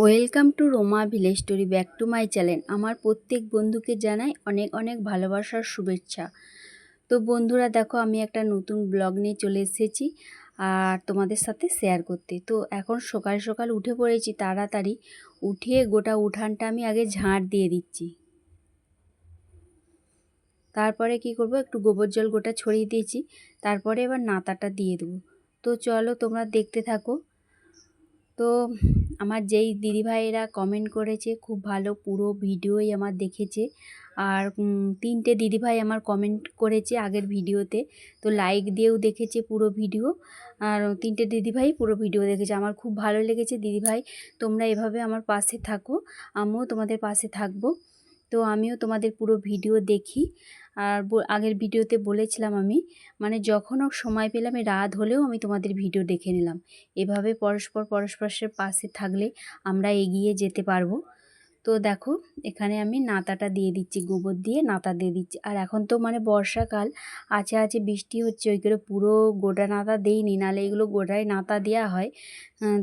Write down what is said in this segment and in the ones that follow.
Welcome to Roma village story back to my channel. আমার প্রত্যেক বন্ধুকে জানাই অনেক অনেক ভালোবাসার শুভেচ্ছা। তো বন্ধুরা, দেখো, আমি একটা নতুন ব্লগ নিয়ে চলে এসেছি আর তোমাদের সাথে শেয়ার করতে। তো এখন সকাল সকাল উঠে পড়েছি, তাড়াতাড়ি উঠিয়ে গোটা উঠানটা আমি আগে ঝাঁট দিয়ে দিচ্ছি। তারপরে কি করব, একটু গোবর জল গোটা ছড়িয়ে দিয়েছি, তারপরে এবার নাতাটা দিয়ে দেবো। তো চলো, তোমরা দেখতে থাকো। তো আমার যেই দিদিভাইয়েরা কমেন্ট করেছে, খুব ভালো পুরো ভিডিওই আমার দেখেছে। আর তিনটে দিদিভাই আমার কমেন্ট করেছে আগের ভিডিওতে। তো লাইক দিয়েও দেখেছে পুরো ভিডিও। আর, তিনটে দিদিভাই পুরো ভিডিও দেখেছে। আমার খুব ভালো লেগেছে দিদিভাই। তোমরা এভাবে আমার পাশে থাকো। আমিও তোমাদের পাশে থাকব। তো আমিও তোমাদের পুরো ভিডিও দেখি। আর আগের ভিডিওতে বলেছিলাম আমি মানে যখন হোক সময় পেলাম রাত হলেও আমি তোমাদের ভিডিও দেখে নিলাম। এভাবে পরস্পর পরস্পরের পাশে থাকলে আমরা এগিয়ে যেতে পারব। তো দেখো, এখানে আমি নাতাটা দিয়ে দিচ্ছি, গোবর দিয়ে নাতা দিয়ে দিচ্ছি। আর এখন তো মানে বর্ষাকাল আছে আছে বৃষ্টি হচ্ছে, ওই করে পুরো গোটা নাতা দিইনি নাহলে এগুলো গোটায় নাতা দেওয়া হয়।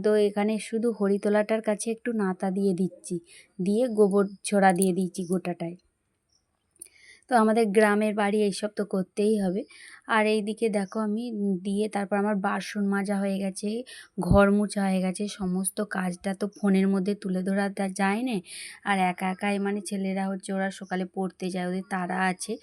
তো এখানে শুধু হরিতলাটার কাছে একটু নাতা দিয়ে দিচ্ছি, দিয়ে গোবর ছড়া দিয়ে দিচ্ছি গোটাটায়। তো আমাদের গ্রামের বাড়ি এইসব তো করতেই হবে। আর এই দিকে দেখো আমি দিয়ে তারপর আমার বাসন মাজা হয়ে গেছে, ঘর মোছা হয়ে গেছে, সমস্ত কাজটা তো ফোনের মধ্যে তুলে ধরা যায় না। আর একা একাই মানে ছেলেরা হচ্ছে ওরা সকালে পড়তে যায়, ওদের তারা আছে।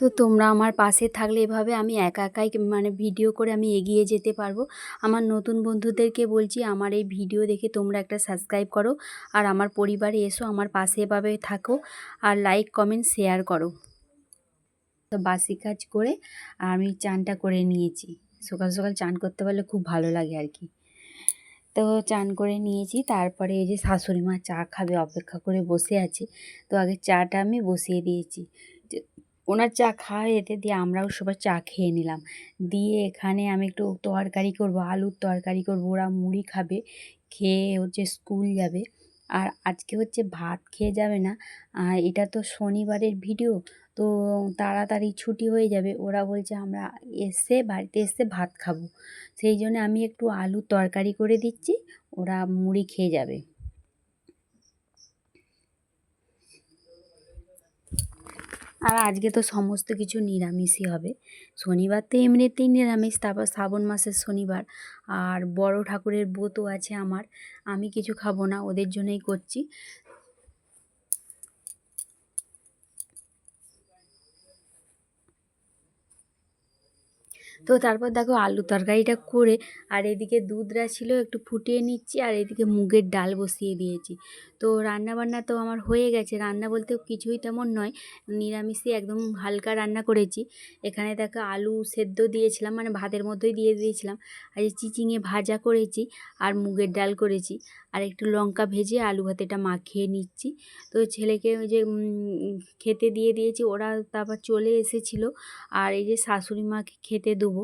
তো তোমরা আমার পাশে থাকলে এভাবে আমি একা একাই মানে ভিডিও করে আমি এগিয়ে যেতে পারব। আমার নতুন বন্ধুদেরকে বলছি, আমার এই ভিডিও দেখে তোমরা একটা সাবস্ক্রাইব করো। আর আমার পরিবারে এসো, আমার পাশে এভাবে থাকো। আর লাইক, কমেন্ট, শেয়ার করো। তো বাসি কাজ করে আমি চানটা করে নিয়েছি। সকাল সকাল চান করতে পারলে খুব ভালো লাগে আর কি। তো চান করে নিয়েছি, তারপরে এই যে শাশুড়ি মা চা খাবে, অপেক্ষা করে বসে আছে। তো আগে চাটা আমি বসিয়ে দিয়েছি। ওনার চা খাওয়া যেতে দিয়ে আমরাও সবাই চা খেয়ে নিলাম। দিয়ে এখানে আমি একটু তরকারি করব, আলুর তরকারি করব, ওরা মুড়ি খাবে, খেয়ে হচ্ছে স্কুল যাবে। আর আজকে হচ্ছে ভাত খেয়ে যাবে না। আর এটা তো শনিবারের ভিডিও, তো তাড়াতাড়ি ছুটি হয়ে যাবে। ওরা বলছে, আমরা এসে, বাড়িতে এসে ভাত খাব। সেই জন্য আমি একটু আলুর তরকারি করে দিচ্ছি, ওরা মুড়ি খেয়ে যাবে। আর আজকে তো সমস্ত কিছু নিরামিষই হবে। শনিবার তো এমনিতেই নিরামিষ, তারপর শ্রাবণ মাসের শনিবার। আর বড় ঠাকুরের ব্রতও আছে আমার, আমি কিছু খাব না, ওদের জন্যই করছি। তো তারপর দেখো আলু তরকারিটা করে আর এদিকে দুধরা ছিল একটু ফুটিয়ে নিচ্ছি আর এদিকে মুগের ডাল বসিয়ে দিয়েছি। তো রান্না বান্না তো আমার হয়ে গেছে। রান্না বলতে কিছুই তেমন নয়, নিরামিষই একদম হালকা রান্না করেছি। এখানে দেখো আলু সেদ্ধ দিয়েছিলাম মানে ভাতের মধ্যেই দিয়ে দিয়েছিলাম। আর চিচিঙে ভাজা করেছি আর মুগের ডাল করেছি। আর একটু লঙ্কা ভেজে আলু ভাতেটা মাখিয়ে নিচ্ছি। তো ছেলেকে ওই যে খেতে দিয়ে দিয়েছি, ওরা তারপর চলে এসেছিল। আর এই যে শাশুড়ি মাকে খেতে দেবো,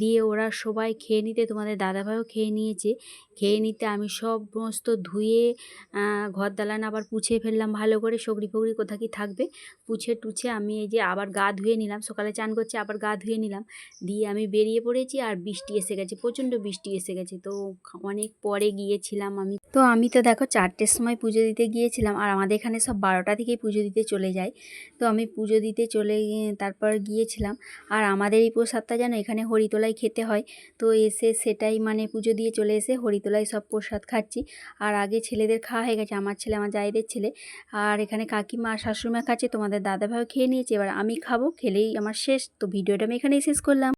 দিয়ে ওরা সবাই খেয়ে নিতে, তোমাদের দাদাভাইও খেয়ে নিয়েছে। খেয়ে নিতে আমি সমস্ত ধুয়ে ঘর দালান আবার পুছে ফেললাম, ভালো করে সগড়ি ফগড়ি কোথা কি থাকবে। পুছে টুছে আমি এই যে আবার গা ধুয়ে নিলাম, সকালে চান করছি, আবার গা ধুয়ে নিলাম। দিয়ে আমি বেরিয়ে পড়েছি আর বৃষ্টি এসে গেছে, প্রচণ্ড বৃষ্টি এসে গেছে। তো অনেক পরে গিয়েছিলাম আমি। তো আমি তো দেখো চারটের সময় পুজো দিতে গিয়েছিলাম আর আমাদের এখানে সব বারোটা থেকেই পুজো দিতে চলে যায়। তো আমি পুজো দিতে চলে তারপর গিয়েছিলাম আর আমাদের এই প্রসাদটা যেন এখানে হরিতলায় খেতে হয়। তো এসে সেটাই মানে পুজো দিয়ে চলে এসে হরিতলায় সব প্রসাদ খাচ্ছি। আর আগে ছেলেদের খাওয়া হয়ে গেছে, আমার ছেলে, আমার জায়দের ছেলে। আর এখানে কাকিমা আর শাশুড়িমা খাচ্ছে, তোমাদের দাদাভাইও খেয়ে নিয়েছে, এবার আমি খাব, খেলেই আমার শেষ। তো ভিডিওটা আমি এখানেই শেষ করলাম।